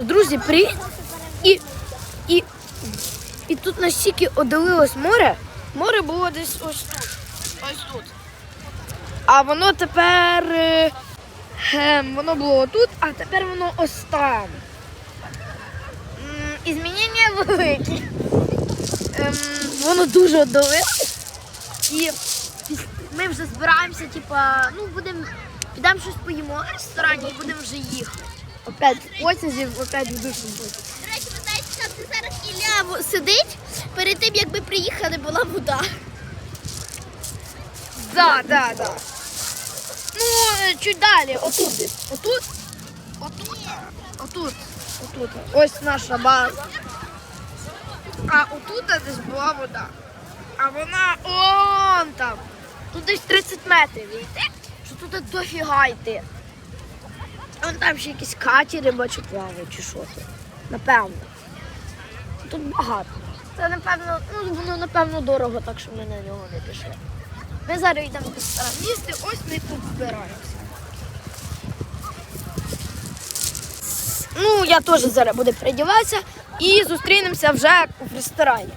Друзі, привіт! І, і, і тут настільки одалилось море. Море було десь ось тут. Ось тут. А воно тепер. е, воно було тут, а тепер воно ось там. М, Ізмінення великі. Ем, воно дуже одалилось. І ми вже збираємося, типа, ну, будемо. Підемо щось поїмо в ресторані і будемо вже їхати. Опять потязів, опять в душу буде. До речі, ви знаєте, там де зараз Ілля сидить, перед тим, як ми приїхали, була вода. Да, да, да. Ну, е, чуть далі, отут. десь. Отут. Отут. Отут. Отут. Ось наша база. А отут десь була вода. А вона он там. Тут десь 30 метрів. Що тут дофіга йти. Вон там ще якісь катери, бачу, плавають чи що це. Напевно. Тут багато. Це напевно, ну воно напевно дорого, так що ми на нього не пішли. Ми зараз йдемо ресторан їсти, ось ми тут збираємося. Ну, я теж зараз буду передіватися і зустрінемося вже в ресторані.